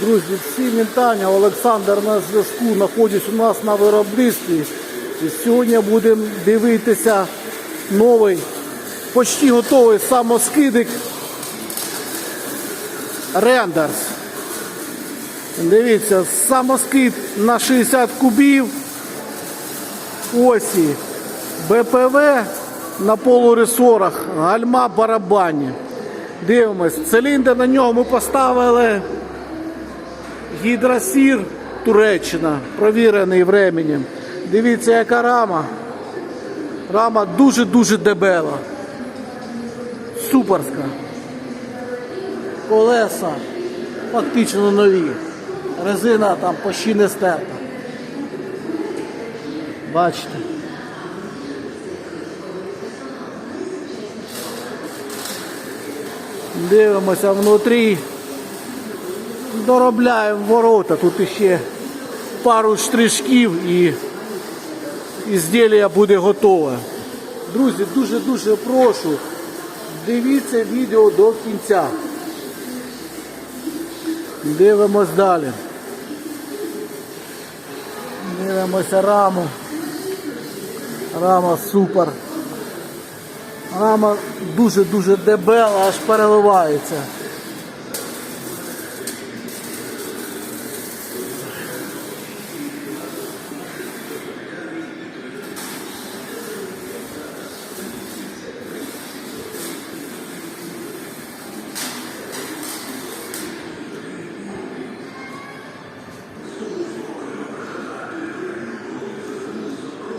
Друзі, всі вітання. Олександр на зв'язку знаходиться у нас на виробництві. І сьогодні будемо дивитися новий, почти готовий самоскидик Рендерс. Дивіться, самоскид на 60 кубів. Осі. БПВ на полуресорах, гальма барабані. Дивимось, циліндр на нього ми поставили гідросір Туреччина, провірений временем. Дивіться, яка рама. Рама дуже-дуже дебела. Суперська. Колеса фактично нові. Резина там почти не стерта. Бачите. Дивимося внутрі. Доробляємо ворота. Тут ще пару штришків і ізділля буде готове. Друзі, дуже-дуже прошу. Дивіться відео до кінця. Дивимось далі. Дивимося раму. Рама супер. Рама дуже-дуже дебела, аж переливається.